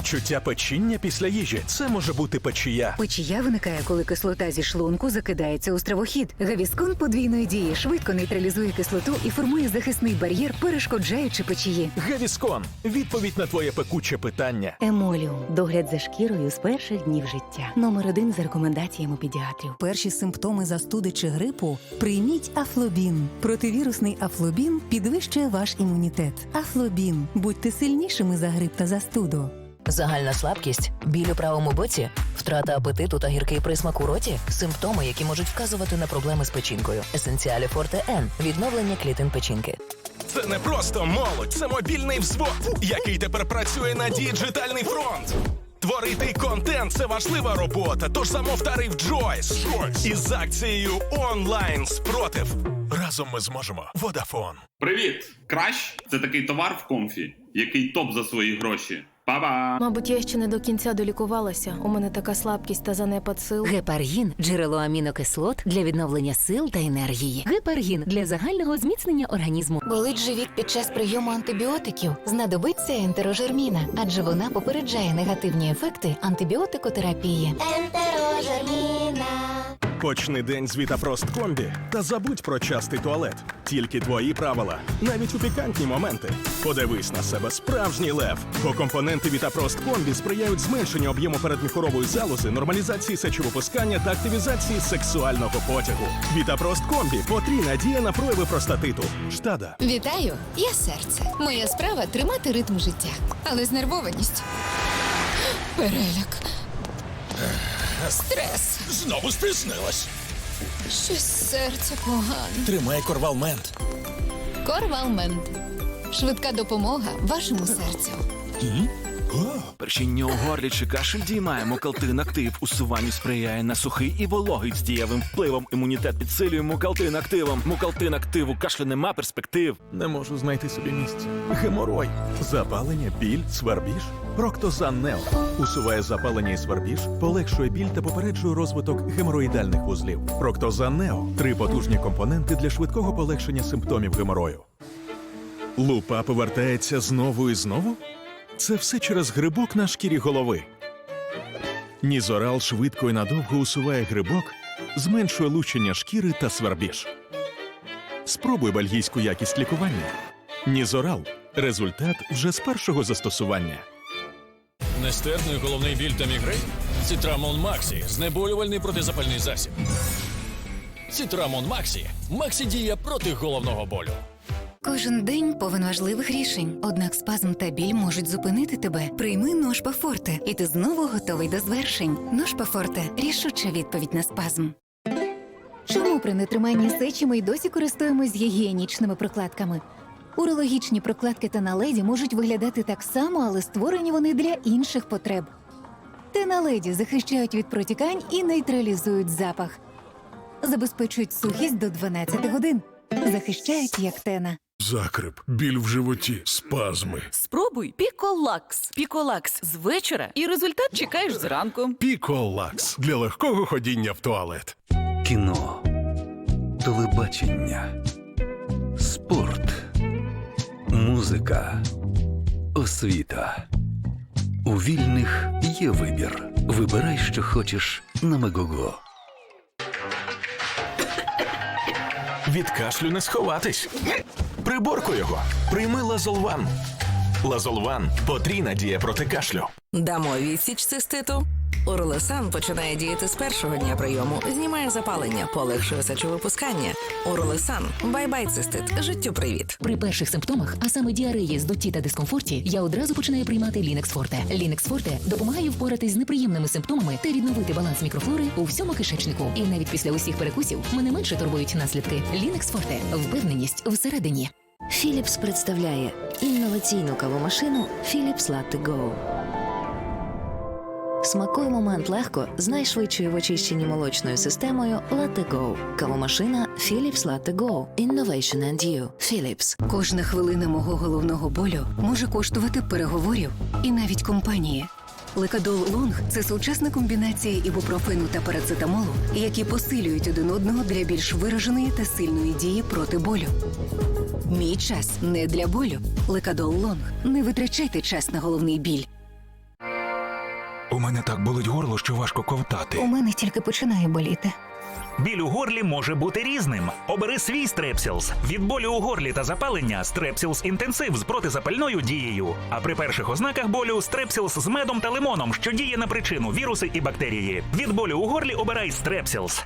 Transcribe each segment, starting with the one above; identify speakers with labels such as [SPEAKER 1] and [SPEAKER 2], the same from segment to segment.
[SPEAKER 1] Відчуття печіння після їжі це може бути печія.
[SPEAKER 2] Печія виникає, коли кислота зі шлунку закидається у стравохід. Гавіскон подвійної дії швидко нейтралізує кислоту і формує захисний бар'єр, перешкоджаючи печії.
[SPEAKER 1] Гевіскон відповідь на твоє пекуче питання.
[SPEAKER 2] Емоліум догляд за шкірою з перших днів життя. Номер один за рекомендаціями педіатрів.
[SPEAKER 3] Перші симптоми застуди чи грипу прийміть Афлобін. Противірусний Афлобін підвищує ваш імунітет. Афлобін. Будьте сильнішими за грип та застуду.
[SPEAKER 4] Загальна слабкість, біль у правому боці, втрата апетиту та гіркий присмак у роті симптоми, які можуть вказувати на проблеми з печінкою. Есенціалі Форте Н відновлення клітин печінки.
[SPEAKER 1] Це не просто молодь, це мобільний взвод, який тепер працює на діджитальний фронт. Творити контент це важлива робота, тож замов тариф Джойс. Із акцією онлайн спротив. Разом ми зможемо. Водафон.
[SPEAKER 5] Привіт! Кращ це такий товар в комфі, який топ за свої гроші. Па-ба!
[SPEAKER 6] Мабуть, я ще не до кінця долікувалася. У мене така слабкість та занепад сил.
[SPEAKER 2] Гепаргін джерело амінокислот для відновлення сил та енергії. Гепаргін для загального зміцнення організму.
[SPEAKER 7] Болить живіт під час прийому антибіотиків. Знадобиться ентерожерміна, адже вона попереджає негативні ефекти антибіотикотерапії.
[SPEAKER 1] Почни день з Вітапрост та забудь про частий туалет. Тільки твої правила, навіть у пікантні моменти. Подивись на себе справжній лев. Бо компоненти Вітапрост Комбі сприяють зменшенню об'єму передміхорової залози, нормалізації сечовипускання та активізації сексуального потягу. Вітапрост Комбі потрійна дія на прояви простатиту. Штада.
[SPEAKER 7] Вітаю, я серце. Моя справа тримати ритм життя, але знервованість. Переляк. Стрес.
[SPEAKER 8] Знову спізнилась.
[SPEAKER 7] Щось серце погане.
[SPEAKER 8] Тримай корвалмент.
[SPEAKER 7] Корвалмент. Швидка допомога вашому серцю.
[SPEAKER 9] Першіння у горлі чи кашель діймає мокалтин актив. Усуванню сприяє на сухий і вологий з дієвим впливом. Імунітет підсилює мукалтин активом. Мукалтин активу кашлю нема перспектив.
[SPEAKER 1] Не можу знайти собі місця. Геморой, запалення, біль, свербіж. Проктозан Нео усуває запалення і свербіж, полегшує біль та попереджує розвиток геморроїдальних вузлів. Проктозан Нео три потужні компоненти для швидкого полегшення симптомів геморою. Лупа повертається знову і знову. Це все через грибок на шкірі голови. Нізорал швидко і надовго усуває грибок, зменшує лучення шкіри та свербіж. Спробуй бельгійську якість лікування. Нізорал результат вже з першого застосування.
[SPEAKER 8] Нестерпний головний біль та мігрень? Цитрамон Максі. Знеболювальний протизапальний засіб. Цитрамон Максі. Максі дія проти головного болю.
[SPEAKER 2] Кожен день повен важливих рішень. Однак спазм та біль можуть зупинити тебе. Прийми Ношпа Форте, і ти знову готовий до звершень. Ношпа Форте рішуча відповідь на спазм. Чому при нетриманні сечі ми й досі користуємось гігієнічними прокладками? Урологічні прокладки та наледі можуть виглядати так само, але створені вони для інших потреб. Теналеді захищають від протікань і нейтралізують запах. Забезпечують сухість до 12 годин. Захищають як тена.
[SPEAKER 10] Закрип, біль в животі, спазми.
[SPEAKER 11] Спробуй Піколакс. Піколакс з вечора, і результат чекаєш зранку.
[SPEAKER 10] Піколакс для легкого ходіння в туалет.
[SPEAKER 9] Кіно, телебачення, спорт, музика, освіта. У вільних є вибір. Вибирай, що хочеш на Мегого.
[SPEAKER 1] Від кашлю не сховатись. Приборку його. Прийми Лазолван. Лазолван потрійна дія проти кашлю.
[SPEAKER 11] Дамо відсіч циститу. Уролесан починає діяти з першого дня прийому, знімає запалення, полегшує сечовипускання. Уролесан бай-бай цистит. Життю привіт.
[SPEAKER 2] При перших симптомах, а саме діареї, здутті та дискомфорті, я одразу починаю приймати Лінекс Форте. Лінекс Форте допомагає впоратись з неприємними симптомами та відновити баланс мікрофлори у всьому кишечнику. І навіть після усіх перекусів мене менше турбують наслідки. Лінекс Форте впевненість всередині.
[SPEAKER 7] Філіпс представляє інноваційну кавомашину Philips Latte Go. Смакуй момент легко з найшвидшою в очищенні молочною системою Latte Go. Кавомашина Philips Latte Go. Innovation and You. Philips.
[SPEAKER 2] Кожна хвилина мого головного болю може коштувати переговорів і навіть компанії. Лекадол Лонг це сучасна комбінація ібупрофену та парацетамолу, які посилюють один одного для більш вираженої та сильної дії проти болю. Мій час не для болю. Лекадол Лонг. Не витрачайте час на головний біль.
[SPEAKER 12] Мене так болить горло, що важко ковтати.
[SPEAKER 2] У мене тільки починає боліти.
[SPEAKER 13] Біль у горлі може бути різним. Обери свій стрепсілс. Від болю у горлі та запалення стрепсілс інтенсив з протизапальною дією. А при перших ознаках болю стрепсілс з медом та лимоном, що діє на причину віруси і бактерії. Від болю у горлі обирай стрепсілс.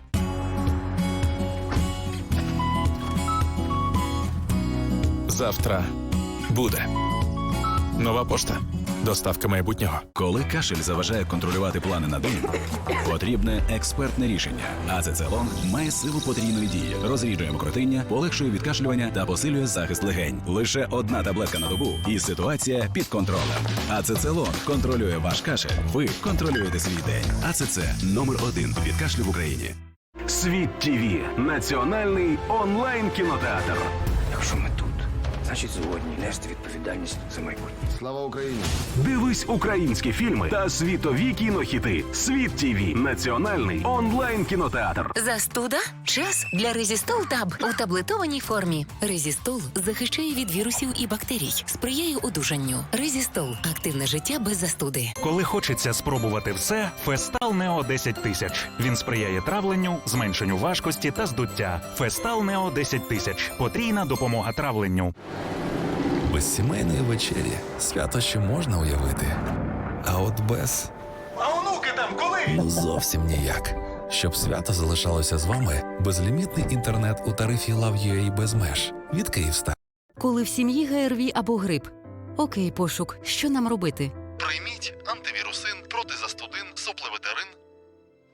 [SPEAKER 14] Завтра буде. Нова пошта. Доставка майбутнього.
[SPEAKER 15] Коли кашель заважає контролювати плани на день, потрібне експертне рішення. АЦЦ-лонг має силу потрійної дії, розріджує мокротиння, полегшує відкашлювання та посилює захист легень. Лише одна таблетка на добу, і ситуація під контролем. АЦЦ-лонг контролює ваш кашель. Ви контролюєте свій день. АЦЦ номер один від кашлю в Україні.
[SPEAKER 16] Світ ТВ – національний онлайн кінотеатр.
[SPEAKER 12] Якщо ми значить згодні нести відповідальність за майбутнє. Слава Україні!
[SPEAKER 16] Дивись українські фільми та світові кінохіти. Світ ТВ – національний онлайн кінотеатр.
[SPEAKER 2] Застуда? Час для Резістол Таб у таблетованій формі. Резістол захищає від вірусів і бактерій, сприяє одужанню. Резістол активне життя без застуди.
[SPEAKER 13] Коли хочеться спробувати все, Фестал Нео 10 тисяч. Він сприяє травленню, зменшенню важкості та здуття. Фестал Нео 10 тисяч. Потрійна допомога травленню.
[SPEAKER 12] Без сімейної вечері свято ще можна уявити. А от без.
[SPEAKER 16] А онуки там коли?
[SPEAKER 12] Ну зовсім ніяк. Щоб свято залишалося з вами, безлімітний інтернет у тарифі Love.ua без меж від Київстар.
[SPEAKER 3] Коли в сім'ї ГРВІ або грип. Окей, пошук. Що нам робити?
[SPEAKER 10] Прийміть антивірусин, протизастудин, суплеветерин.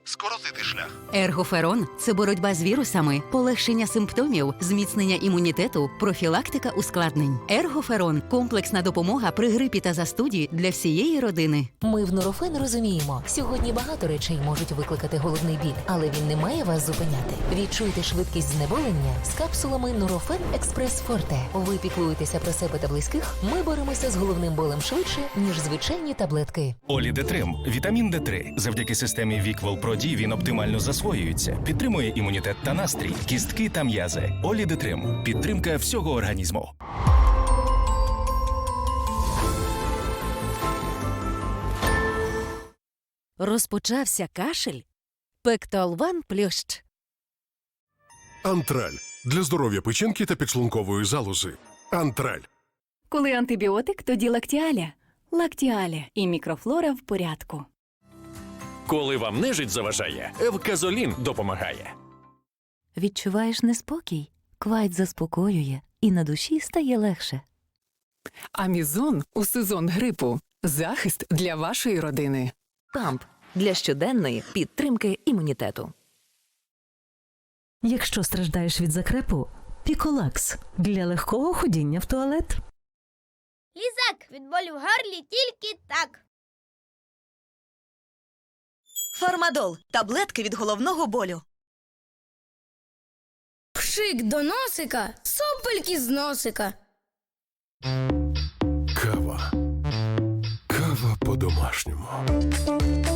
[SPEAKER 10] Скоротити шлях.
[SPEAKER 3] Ергоферон це боротьба з вірусами, полегшення симптомів, зміцнення імунітету, профілактика ускладнень. Ергоферон комплексна допомога при грипі та застуді для всієї родини.
[SPEAKER 17] Ми в Нурофен розуміємо, сьогодні багато речей можуть викликати головний біль, але він не має вас зупиняти. Відчуйте швидкість знеболення з капсулами Нурофен Експрес Форте. Ви піклуєтеся про себе та близьких. Ми боремося з головним болем швидше, ніж звичайні таблетки.
[SPEAKER 13] Олідетрим – вітамін Д3. Завдяки системі Віквел Проді він оптимально засвоюється, підтримує імунітет та настрій, кістки та м'язи. Олідетрим – підтримка всього організму.
[SPEAKER 3] Розпочався кашель. Пектолван плющ.
[SPEAKER 10] Антраль для здоров'я печінки та підшлункової залози. Антраль.
[SPEAKER 18] Коли антибіотик, тоді лактіаля. Лактіаля і мікрофлора в порядку.
[SPEAKER 14] Коли вам нежить заважає, Евказолін допомагає.
[SPEAKER 3] Відчуваєш неспокій? Квайт заспокоює, і на душі стає легше.
[SPEAKER 19] Амізон у сезон грипу. Захист для вашої родини.
[SPEAKER 7] Тамп для щоденної підтримки імунітету.
[SPEAKER 3] Якщо страждаєш від закрепу, піколакс для легкого ходіння в туалет.
[SPEAKER 18] Лізак від болю в горлі тільки так.
[SPEAKER 19] Фармадол таблетки від головного болю.
[SPEAKER 18] Пшик до носика, сопельки з носика.
[SPEAKER 10] Кава. Кава по-домашньому.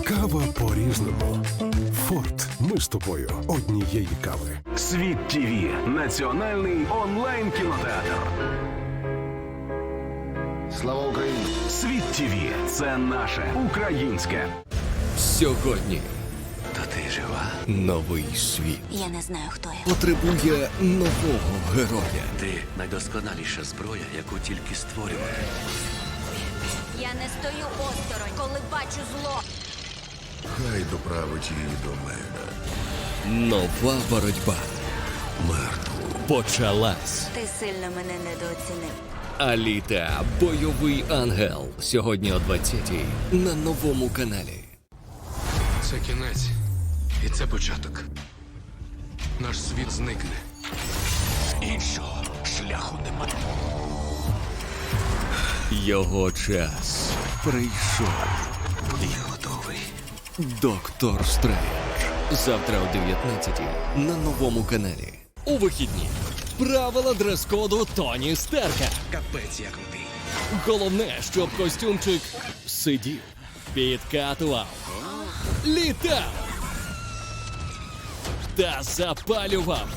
[SPEAKER 10] Кава по-різному. Форт. Ми з тобою однієї кави.
[SPEAKER 16] Світ ТВ – національний онлайн кінотеатр.
[SPEAKER 12] Слава Україні!
[SPEAKER 16] Світ ТВ – це наше українське.
[SPEAKER 12] Сьогодні. То ти жива? Новий світ
[SPEAKER 2] Я не знаю, хто я.
[SPEAKER 12] потребує нового героя.
[SPEAKER 15] Ти найдосконаліша зброя, яку тільки створювати.
[SPEAKER 18] Я не стою осторонь, коли бачу зло.
[SPEAKER 10] Хай доправить її до мене.
[SPEAKER 12] Нова боротьба. Мертву. Почалась.
[SPEAKER 2] Ти сильно мене недооцінив.
[SPEAKER 12] Аліта. Бойовий ангел. Сьогодні о 20-й на новому каналі.
[SPEAKER 10] Це кінець. І це початок. Наш світ зникне.
[SPEAKER 12] Іншого шляху немає. Його час прийшов. Я готовий. Доктор Стрендж. Завтра о 19-й на новому каналі. У вихідні. Правила дрес-коду Тоні Стерка.
[SPEAKER 10] Капець як крутий.
[SPEAKER 12] Головне, щоб костюмчик сидів, підкатував, літав та запалював.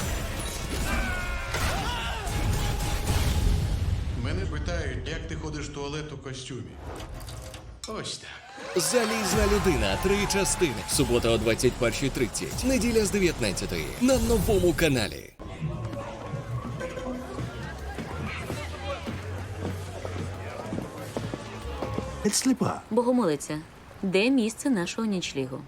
[SPEAKER 10] Мене питають, як ти ходиш в туалет у костюмі. Ось так.
[SPEAKER 20] Залізна людина. Три частини. Субота о 21.30. Неділя з 19 на новому каналі.
[SPEAKER 21] Сліпа.
[SPEAKER 22] Богомолиця, де місце нашого нічлігу?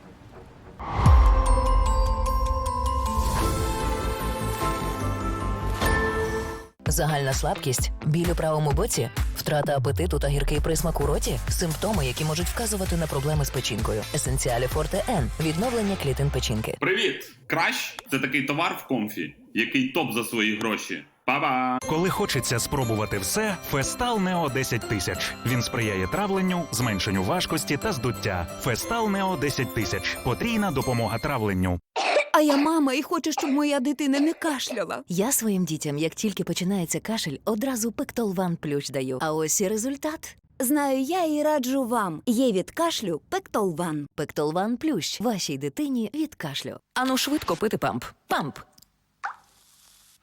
[SPEAKER 7] Загальна слабкість, біль у правому боці, втрата апетиту та гіркий присмак у роті симптоми, які можуть вказувати на проблеми з печінкою. Есенціалі Форте Н відновлення клітин печінки.
[SPEAKER 23] Привіт! Кращ це такий товар в комфі, який топ за свої гроші. Па-ба!
[SPEAKER 13] Коли хочеться спробувати все, Фестал Нео 10 тисяч. Він сприяє травленню, зменшенню важкості та здуття. Фестал Нео 10 тисяч. Потрійна допомога травленню.
[SPEAKER 24] А я мама і хочу, щоб моя дитина не кашляла.
[SPEAKER 7] Я своїм дітям, як тільки починається кашель, одразу Пектолван плющ даю. А ось і результат.
[SPEAKER 24] Знаю, я і раджу вам. Є від кашлю Пектолван.
[SPEAKER 7] Пектолван плющ вашій дитині від кашлю. Ану швидко пити памп. Памп.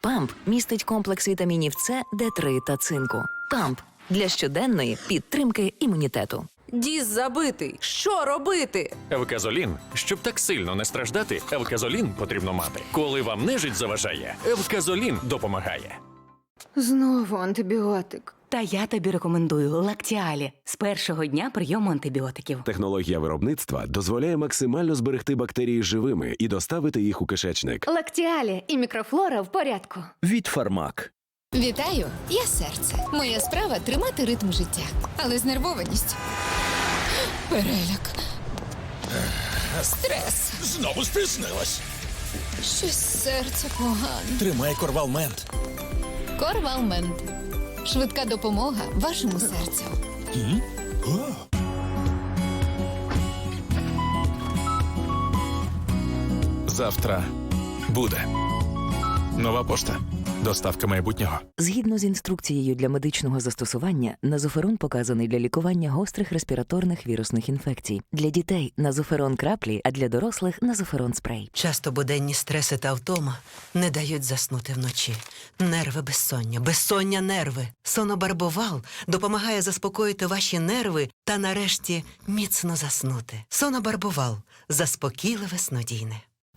[SPEAKER 7] Памп містить комплекс вітамінів С, Д3 та цинку. Памп для щоденної підтримки імунітету.
[SPEAKER 25] Діз забитий. Що робити?
[SPEAKER 14] Евказолін. Щоб так сильно не страждати, евказолін потрібно мати. Коли вам нежить заважає, евказолін допомагає.
[SPEAKER 26] Знову антибіотик.
[SPEAKER 11] Та я тобі рекомендую лактіалі з першого дня прийому антибіотиків.
[SPEAKER 27] Технологія виробництва дозволяє максимально зберегти бактерії живими і доставити їх у кишечник.
[SPEAKER 26] Лактіалі і мікрофлора в порядку.
[SPEAKER 27] Від фармак.
[SPEAKER 28] Вітаю, я серце. Моя справа тримати ритм життя, але знервованість. Переляк. Стрес.
[SPEAKER 8] Знову спізнилась.
[SPEAKER 28] Щось серце погано.
[SPEAKER 8] Тримай корвалмент.
[SPEAKER 28] Корвалмент. Швидка допомога вашому серцю.
[SPEAKER 8] Завтра буде. Нова пошта. Доставка майбутнього.
[SPEAKER 7] Згідно з інструкцією для медичного застосування, назоферон показаний для лікування гострих респіраторних вірусних інфекцій. Для дітей назоферон краплі, а для дорослих назоферон спрей.
[SPEAKER 29] Часто буденні стреси та втома не дають заснути вночі. Нерви безсоння, безсоння нерви. Сонобарбовал допомагає заспокоїти ваші нерви та нарешті міцно заснути. Сонобарбовал заспокійливе снодійне.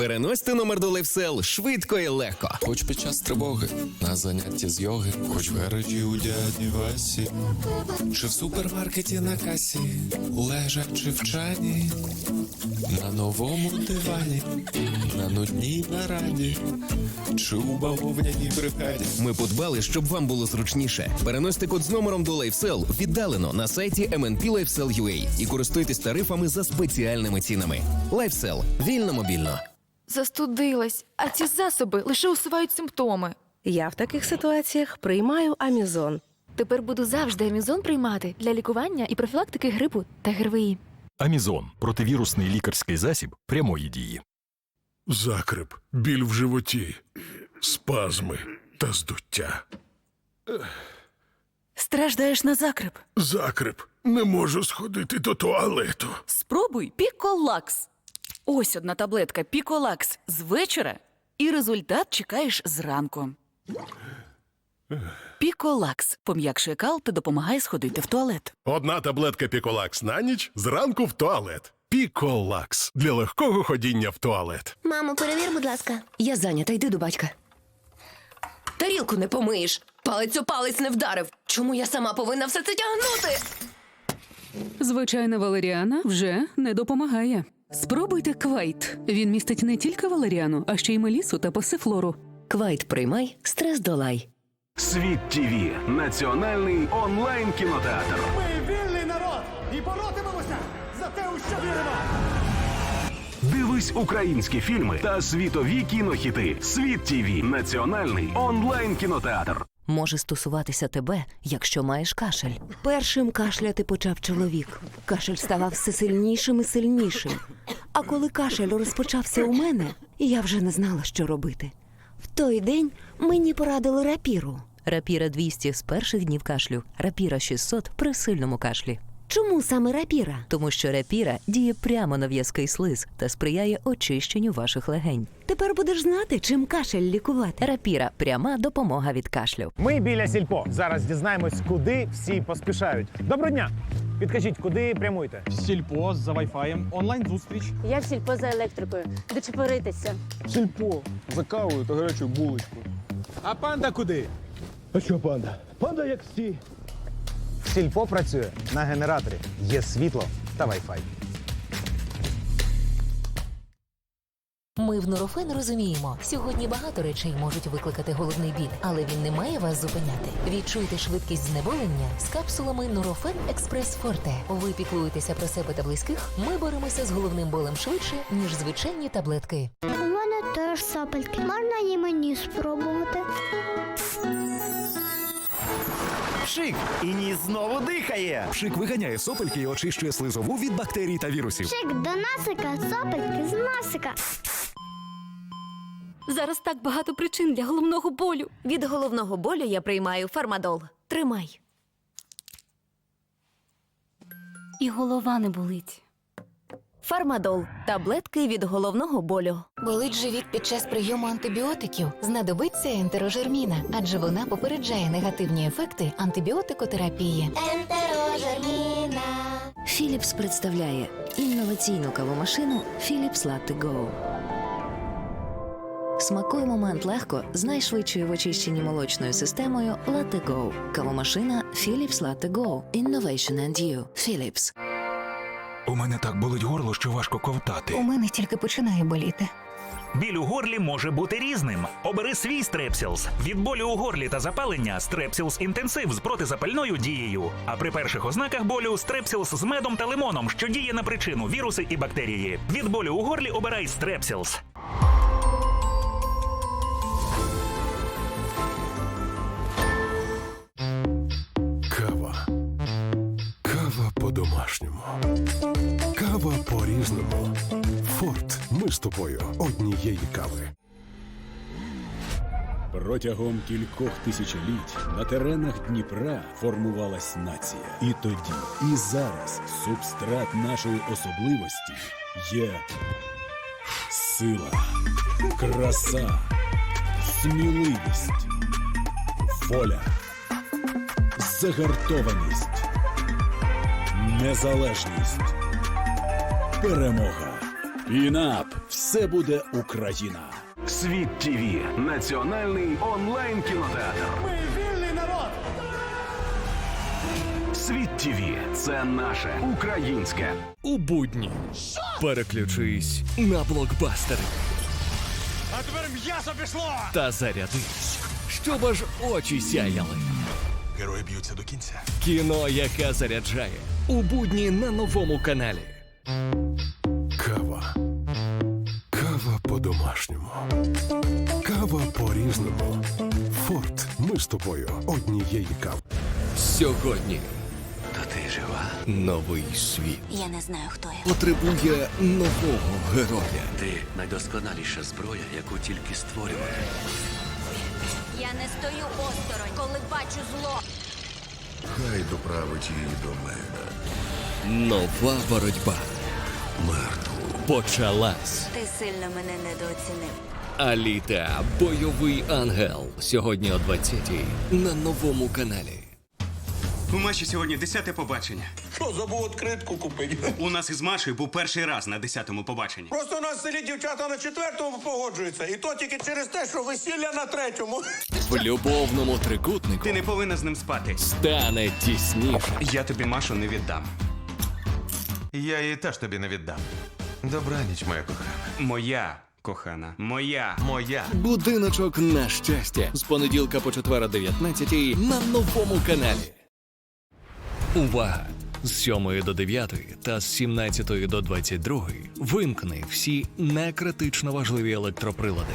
[SPEAKER 20] Переносьте номер до лайфсел швидко і легко.
[SPEAKER 30] Хоч під час тривоги, на занятті з йоги, хоч в гаражі у дяді Васі, чи в супермаркеті на касі, лежачи в чані, на новому дивані, на нудній нараді, чи у бавовняній бригаді.
[SPEAKER 20] Ми подбали, щоб вам було зручніше. Переносьте код з номером до лайфсел віддалено на сайті MNP LifeSell.ua і користуйтесь тарифами за спеціальними цінами. Лайфсел вільно мобільно.
[SPEAKER 31] Застудилась, а ці засоби лише усувають симптоми.
[SPEAKER 32] Я в таких ситуаціях приймаю амізон.
[SPEAKER 31] Тепер буду завжди амізон приймати для лікування і профілактики грипу та ГРВІ.
[SPEAKER 8] Амізон противірусний лікарський засіб прямої дії.
[SPEAKER 10] Закрип, біль в животі, спазми та здуття.
[SPEAKER 24] Страждаєш на закрип.
[SPEAKER 10] Закрип. Не можу сходити до туалету.
[SPEAKER 24] Спробуй Піколакс. Ось одна таблетка Піколакс з вечора, і результат чекаєш зранку. Піколакс пом'якшує кал та допомагає сходити в туалет.
[SPEAKER 10] Одна таблетка Піколакс на ніч зранку в туалет. Піколакс для легкого ходіння в туалет.
[SPEAKER 33] Мамо, перевір, будь ласка.
[SPEAKER 19] Я зайнята, йди до батька. Тарілку не помиєш. Палець у палець не вдарив. Чому я сама повинна все це тягнути?
[SPEAKER 34] Звичайна валеріана вже не допомагає. Спробуйте квайт. Він містить не тільки валеріану, а ще й мелісу та пасифлору.
[SPEAKER 7] Квайт приймай, стрес долай.
[SPEAKER 16] Світ ТВ – національний онлайн кінотеатр.
[SPEAKER 35] Ми вільний народ і боротимемося за те, у що віримо.
[SPEAKER 16] Дивись українські фільми та світові кінохіти. Світ ТВ – національний онлайн кінотеатр.
[SPEAKER 7] Може стосуватися тебе, якщо маєш кашель. Першим кашляти почав чоловік. Кашель ставав все сильнішим і сильнішим. А коли кашель розпочався у мене, я вже не знала, що робити. В той день мені порадили рапіру. Рапіра 200 з перших днів кашлю, рапіра 600 при сильному кашлі. Чому саме рапіра? Тому що рапіра діє прямо на в'язкий слиз та сприяє очищенню ваших легень. Тепер будеш знати, чим кашель лікувати. Рапіра пряма допомога від кашлю.
[SPEAKER 9] Ми біля сільпо. Зараз дізнаємось, куди всі поспішають. Доброго дня! Підкажіть, куди прямуєте?
[SPEAKER 36] Сільпо за вайфаєм, онлайн зустріч.
[SPEAKER 18] Я в сільпо за електрикою. Де чепуритися?
[SPEAKER 36] Сільпо за кавою та гарячою булочкою.
[SPEAKER 9] А панда куди? А що панда? Панда як всі. Сільпо працює на генераторі. Є світло та вайфай.
[SPEAKER 17] Ми в Нурофен розуміємо, сьогодні багато речей можуть викликати головний біль, але він не має вас зупиняти. Відчуйте швидкість знеболення з капсулами Нурофен Експрес Форте. Ви піклуєтеся про себе та близьких. Ми боремося з головним болем швидше, ніж звичайні таблетки.
[SPEAKER 37] У мене теж сопельки. Можна і мені спробувати?
[SPEAKER 38] Пшик! І ніс знову дихає. Пшик виганяє сопельки і очищує слизову від бактерій та вірусів.
[SPEAKER 37] Шик до насика, сопельки з насика.
[SPEAKER 24] Зараз так багато причин для головного болю.
[SPEAKER 19] Від головного болю я приймаю фармадол. Тримай.
[SPEAKER 24] І голова не болить.
[SPEAKER 19] Фармадол таблетки від головного болю.
[SPEAKER 2] Болить живіт під час прийому антибіотиків. Знадобиться ентерожерміна, адже вона попереджає негативні ефекти антибіотикотерапії.
[SPEAKER 37] Ентерожерміна.
[SPEAKER 7] Philips представляє інноваційну кавомашину Philips Latte Go. Смакуй момент легко з найшвидшою в очищенні молочною системою Latte Go. Кавомашина Philips Latte Go. Innovation and you. Philips.
[SPEAKER 13] У мене так болить горло, що важко ковтати.
[SPEAKER 2] У мене тільки починає боліти.
[SPEAKER 13] Біль у горлі може бути різним. Обери свій стрепсілс. Від болю у горлі та запалення стрепсілс інтенсив з протизапальною дією. А при перших ознаках болю стрепсілс з медом та лимоном, що діє на причину віруси і бактерії. Від болю у горлі обирай стрепсілс.
[SPEAKER 10] Кава. Кава по-домашньому. Кава по-різному. Форт. Ми з тобою однієї кави.
[SPEAKER 39] Протягом кількох тисячоліть на теренах Дніпра формувалась нація. І тоді, і зараз субстрат нашої особливості є сила, краса, сміливість, воля, загартованість, незалежність, перемога. Пінап все буде Україна.
[SPEAKER 16] Світ ТВ – національний онлайн кінотеатр.
[SPEAKER 9] Ми вільний народ!
[SPEAKER 16] Світ ТВ – це наше українське.
[SPEAKER 12] У будні переключись на блокбастери
[SPEAKER 9] А тепер м'ясо пішло!
[SPEAKER 12] та зарядись, щоб аж очі сяяли.
[SPEAKER 9] Герої б'ються до кінця.
[SPEAKER 12] Кіно, яке заряджає у будні на новому каналі.
[SPEAKER 10] Кава. Кава по-домашньому. Кава по-різному. Форт. Ми з тобою однієї кави.
[SPEAKER 12] Сьогодні
[SPEAKER 40] То ти жива?
[SPEAKER 12] новий світ
[SPEAKER 37] Я не знаю, хто я.
[SPEAKER 12] потребує нового героя.
[SPEAKER 40] Ти найдосконаліша зброя, яку тільки створювали.
[SPEAKER 37] Я не стою осторонь, коли бачу зло.
[SPEAKER 40] Хай доправить її до мене.
[SPEAKER 12] Нова боротьба
[SPEAKER 40] Мертву.
[SPEAKER 12] почалась.
[SPEAKER 37] Ти сильно мене недооцінив.
[SPEAKER 12] Аліта, бойовий ангел. Сьогодні о 20-й на новому каналі.
[SPEAKER 41] У Маші сьогодні десяте побачення.
[SPEAKER 9] Що, забув відкритку купити?
[SPEAKER 41] У нас із Машею був перший раз на десятому побаченні.
[SPEAKER 9] Просто у нас в селі дівчата на четвертому погоджуються. І то тільки через те, що весілля на третьому.
[SPEAKER 12] В любовному трикутнику
[SPEAKER 41] Ти не повинна з ним спати.
[SPEAKER 12] стане тісніше.
[SPEAKER 41] Я тобі Машу не віддам.
[SPEAKER 9] Я її теж тобі не віддам. Добраніч, моя кохана.
[SPEAKER 41] Моя кохана, моя.
[SPEAKER 9] Моя.
[SPEAKER 12] Будиночок на щастя з понеділка по четвер о 19 на новому каналі. Увага! З 7 до 9 та з 17 до 22 вимкни всі некритично важливі електроприлади.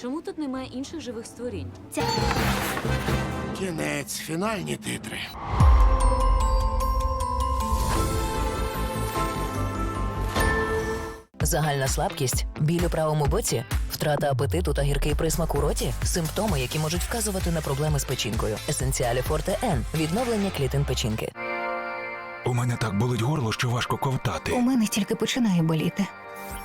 [SPEAKER 42] Чому тут немає інших живих створінь?
[SPEAKER 43] Кінець, фінальні титри.
[SPEAKER 7] Загальна слабкість, біль у правому боці, втрата апетиту та гіркий присмак у роті симптоми, які можуть вказувати на проблеми з печінкою. Есенціалі Форте Н відновлення клітин печінки.
[SPEAKER 13] У мене так болить горло, що важко ковтати.
[SPEAKER 2] У мене тільки починає боліти.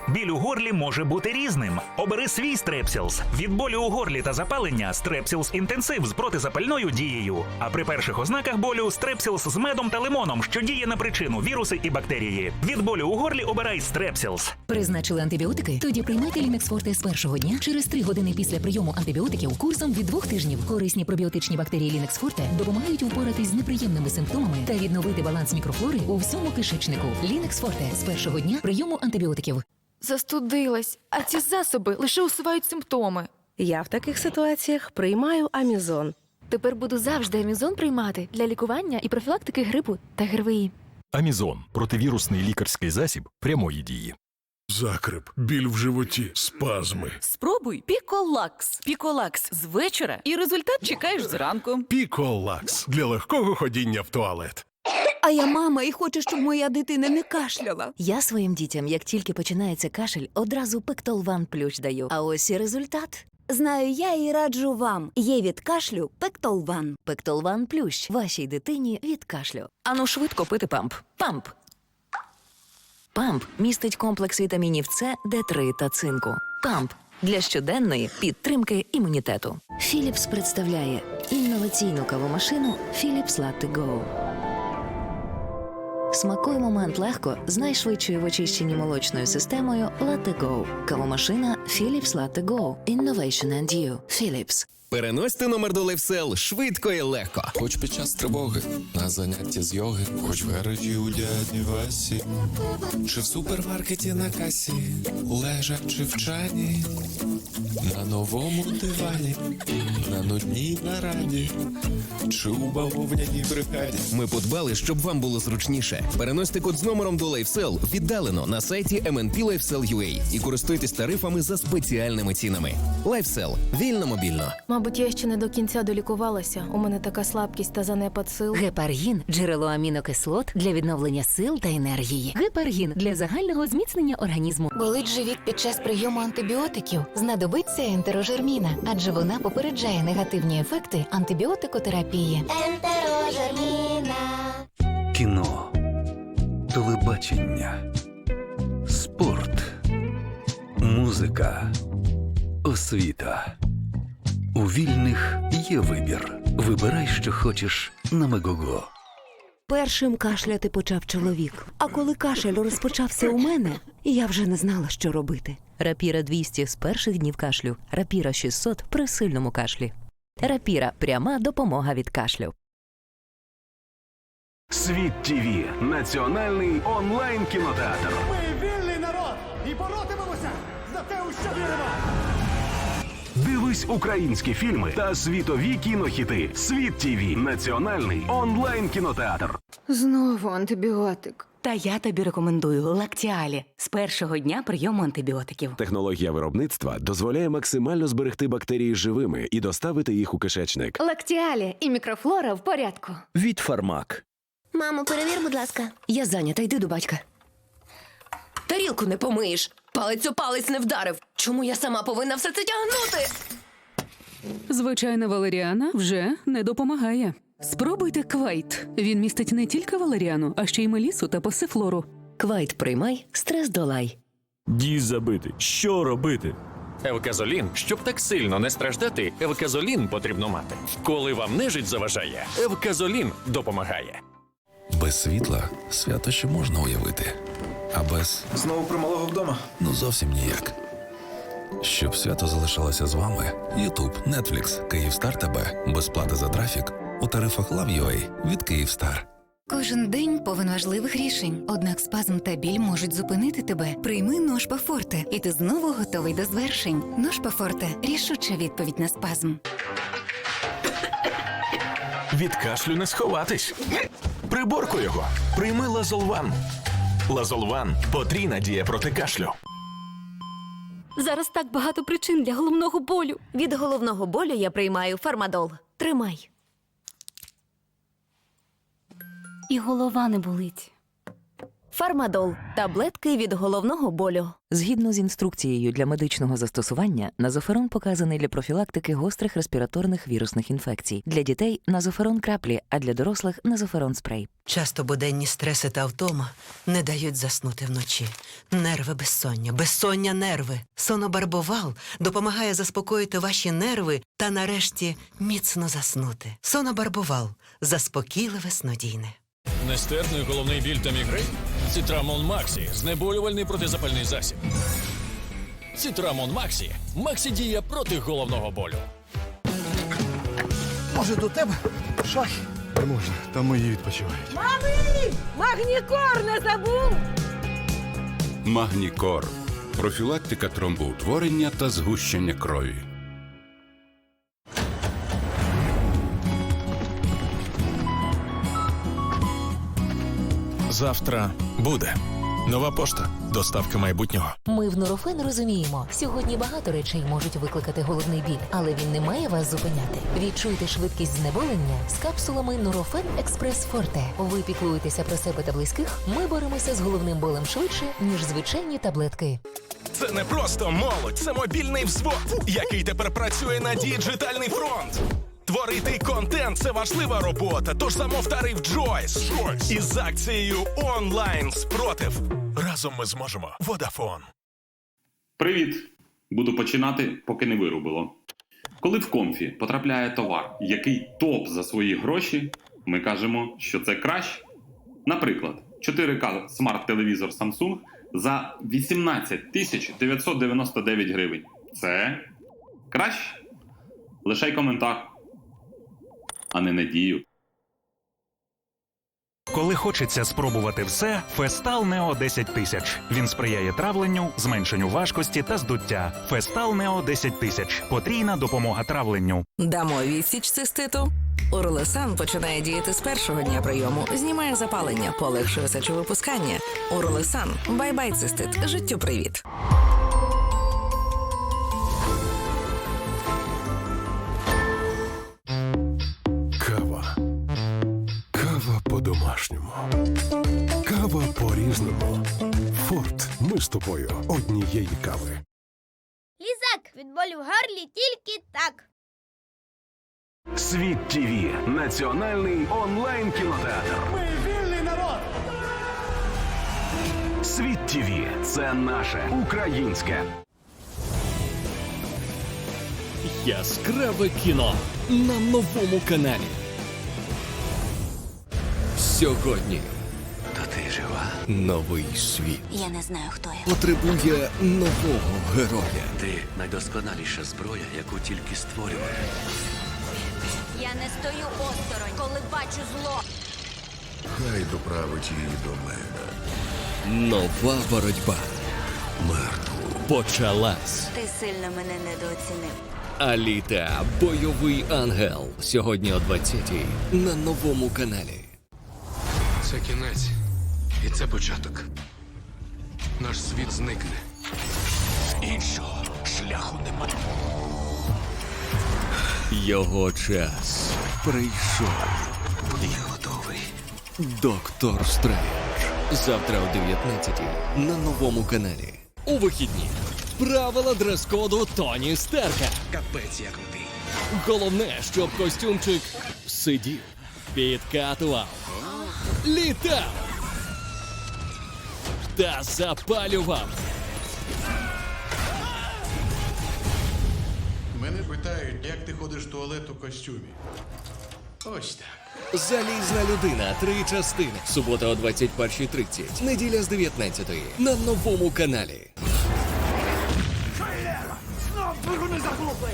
[SPEAKER 13] Біль у горлі може бути різним. Обери свій стрепсілс. Від болю у горлі та запалення стрепсілс інтенсив з протизапальною дією. А при перших ознаках болю стрепсілс з медом та лимоном, що діє на причину віруси і бактерії. Від болю у горлі обирай стрепсілс.
[SPEAKER 6] Призначили антибіотики? Тоді приймайте Лінекс Форте з першого дня через три години після прийому антибіотиків курсом від двох тижнів. Корисні пробіотичні бактерії Лінекс Форте допомагають упоратись з неприємними симптомами та відновити баланс мікрофлори у всьому кишечнику. Лінекс Форте з першого дня прийому антибіотиків.
[SPEAKER 28] Застудилась, а ці засоби лише усувають симптоми.
[SPEAKER 32] Я в таких ситуаціях приймаю амізон.
[SPEAKER 28] Тепер буду завжди амізон приймати для лікування і профілактики грипу та ГРВІ.
[SPEAKER 44] Амізон противірусний лікарський засіб прямої дії.
[SPEAKER 10] Закрип, біль в животі, спазми.
[SPEAKER 42] Спробуй Піколакс. Піколакс з вечора, і результат чекаєш зранку.
[SPEAKER 10] Піколакс для легкого ходіння в туалет.
[SPEAKER 19] А я мама і хочу, щоб моя дитина не кашляла.
[SPEAKER 7] Я своїм дітям, як тільки починається кашель, одразу Пектолван плющ даю. А ось і результат.
[SPEAKER 19] Знаю, я і раджу вам. Є від кашлю Пектолван.
[SPEAKER 7] Пектолван плющ вашій дитині від кашлю. Ану швидко пити памп. Памп. Памп містить комплекс вітамінів С, Д3 та цинку. Памп для щоденної підтримки імунітету. Філіпс представляє інноваційну кавомашину Philips Latte Go. Смакуй момент легко з найшвидшою в очищенні молочною системою Latte Go. Кавомашина Philips Latte Go. Innovation and You. Philips.
[SPEAKER 20] Переносьте номер до LifeSell швидко і легко.
[SPEAKER 30] Хоч під час тривоги, на заняття з йоги, хоч в гаражі у дяді Васі, чи в супермаркеті на касі, лежачи в чані, на новому дивані, на нудній нараді, чи у бавовняній бригаді.
[SPEAKER 20] Ми подбали, щоб вам було зручніше. Переносьте код з номером до LifeSell віддалено на сайті MNP LifeSell.ua і користуйтесь тарифами за спеціальними цінами. LifeSell. вільно мобільно.
[SPEAKER 28] Мабуть, я ще не до кінця долікувалася. У мене така слабкість та занепад сил.
[SPEAKER 6] Гепаргін джерело амінокислот для відновлення сил та енергії. Гепаргін для загального зміцнення організму. Болить живіт під час прийому антибіотиків. Знадобиться ентерожерміна, адже вона попереджає негативні ефекти антибіотикотерапії.
[SPEAKER 37] Ентерожерміна.
[SPEAKER 45] Кіно, телебачення, спорт, музика, освіта. У вільних є вибір. Вибирай, що хочеш на Мегого.
[SPEAKER 19] Першим кашляти почав чоловік. А коли кашель розпочався у мене, я вже не знала, що робити.
[SPEAKER 7] Рапіра 200 з перших днів кашлю. Рапіра 600 при сильному кашлі. Рапіра пряма допомога від кашлю.
[SPEAKER 16] Світ ТВ – національний онлайн кінотеатр.
[SPEAKER 46] Ми вільний народ і боротимемося за те, у що віримо.
[SPEAKER 16] Дивись українські фільми та світові кінохіти. Світ ТВ – національний онлайн кінотеатр.
[SPEAKER 28] Знову антибіотик.
[SPEAKER 11] Та я тобі рекомендую лактіалі з першого дня прийому антибіотиків.
[SPEAKER 27] Технологія виробництва дозволяє максимально зберегти бактерії живими і доставити їх у кишечник.
[SPEAKER 28] Лактіалі і мікрофлора в порядку.
[SPEAKER 27] Від Фармак.
[SPEAKER 47] Мамо, перевір, будь ласка. Я зайнята, йди до батька. Тарілку не помиєш. Палець у палець не вдарив. Чому я сама повинна все це тягнути?
[SPEAKER 24] Звичайна валеріана вже не допомагає. Спробуйте квайт. Він містить не тільки валеріану, а ще й мелісу та пасифлору.
[SPEAKER 7] Квайт приймай, стрес долай.
[SPEAKER 14] Дій забити. Що робити? Евказолін, щоб так сильно не страждати, евказолін потрібно мати. Коли вам нежить заважає, евказолін допомагає.
[SPEAKER 30] Без світла свято ще можна уявити. А без.
[SPEAKER 48] Знову про малого вдома.
[SPEAKER 30] Ну зовсім ніяк. Щоб свято залишалося з вами, Ютуб, Netflix, Київстар ТБ, безплата за трафік у тарифах Love.ua від Київстар.
[SPEAKER 2] Кожен день повен важливих рішень. Однак спазм та біль можуть зупинити тебе. Прийми ножпа форте, і ти знову готовий до звершень. Ножпа форте рішуча відповідь на спазм.
[SPEAKER 1] Від кашлю не сховатись. Приборку його. Прийми Лазолван. Лазолван потрійна дія проти кашлю.
[SPEAKER 49] Зараз так багато причин для головного болю.
[SPEAKER 19] Від головного болю я приймаю фармадол. Тримай.
[SPEAKER 49] І голова не болить.
[SPEAKER 19] Фармадол таблетки від головного болю.
[SPEAKER 7] Згідно з інструкцією для медичного застосування, назоферон показаний для профілактики гострих респіраторних вірусних інфекцій. Для дітей назоферон краплі, а для дорослих назоферон спрей.
[SPEAKER 29] Часто буденні стреси та втома не дають заснути вночі. Нерви безсоння, безсоння нерви. Сонобарбовал допомагає заспокоїти ваші нерви та нарешті міцно заснути. Сонобарбовал заспокійливе снодійне.
[SPEAKER 14] Нестерпний головний біль та мігрень? Цитрамон Максі знеболювальний протизапальний засіб. Цитрамон Максі. Максі діє проти головного болю.
[SPEAKER 50] Може, до тебе? Шахи? Не можна, там мої відпочивають.
[SPEAKER 51] Мами! Магнікор не забув! Магнікор. Профілактика тромбоутворення та згущення крові.
[SPEAKER 1] Завтра буде. Нова пошта. Доставка майбутнього.
[SPEAKER 17] Ми в Нурофен розуміємо, сьогодні багато речей можуть викликати головний біль, але він не має вас зупиняти. Відчуйте швидкість знеболення з капсулами Нурофен Експрес Форте. Ви піклуєтеся про себе та близьких. Ми боремося з головним болем швидше, ніж звичайні таблетки.
[SPEAKER 1] Це не просто молодь, це мобільний взвод, який тепер працює на діджитальний фронт. Творити контент це важлива робота, тож замов тариф Джойс. Із акцією онлайн спротив. Разом ми зможемо. Водафон.
[SPEAKER 23] Привіт! Буду починати, поки не вирубило. Коли в комфі потрапляє товар, який топ за свої гроші, ми кажемо, що це краще. Наприклад, 4К смарт-телевізор Samsung за 18 тисяч 999 гривень. Це краще? Лишай коментар, а не надію.
[SPEAKER 52] Коли хочеться спробувати все, Фестал Нео 10 тисяч. Він сприяє травленню, зменшенню важкості та здуття. Фестал Нео 10 тисяч. Потрійна допомога травленню.
[SPEAKER 53] Дамо відсіч циститу. Уролесан починає діяти з першого дня прийому, знімає запалення, полегшує сечовипускання. Уролесан. Бай-бай, цистит. Життю привіт.
[SPEAKER 10] По-різному. Форт. Ми з тобою однієї кави.
[SPEAKER 54] Лізак від болю в горлі тільки так.
[SPEAKER 16] Світ ТВ – національний онлайн кінотеатр.
[SPEAKER 50] Ми вільний народ!
[SPEAKER 16] Світ ТВ – це наше українське.
[SPEAKER 12] Яскраве кіно на новому каналі. Сьогодні
[SPEAKER 40] ти жива?
[SPEAKER 12] новий світ
[SPEAKER 37] Я не знаю, хто я.
[SPEAKER 12] потребує нового героя.
[SPEAKER 40] Ти найдосконаліша зброя, яку тільки створювали.
[SPEAKER 37] Я не стою осторонь, коли бачу зло.
[SPEAKER 10] Хай доправить її до мене.
[SPEAKER 12] Нова боротьба
[SPEAKER 40] Мертву.
[SPEAKER 12] почалась.
[SPEAKER 37] Ти сильно мене недооцінив.
[SPEAKER 12] Аліта, бойовий ангел. Сьогодні о 20-й на новому каналі.
[SPEAKER 30] Це кінець. І це початок. Наш світ зникне.
[SPEAKER 40] Іншого шляху немає.
[SPEAKER 12] Його час прийшов.
[SPEAKER 40] Я готовий.
[SPEAKER 12] Доктор Стрендж. Завтра о 19-й на новому каналі. У вихідні. Правила дрес-коду Тоні Старка.
[SPEAKER 40] Капець як крутий.
[SPEAKER 12] Головне, щоб костюмчик сидів, підкатував, літав та запалював.
[SPEAKER 55] Мене питають, як ти ходиш в туалет у костюмі. Ось так.
[SPEAKER 12] Залізна людина. Три частини. Субота о 21.30. Неділя з 19.00 на новому каналі.
[SPEAKER 51] Знов двигуни заглухли!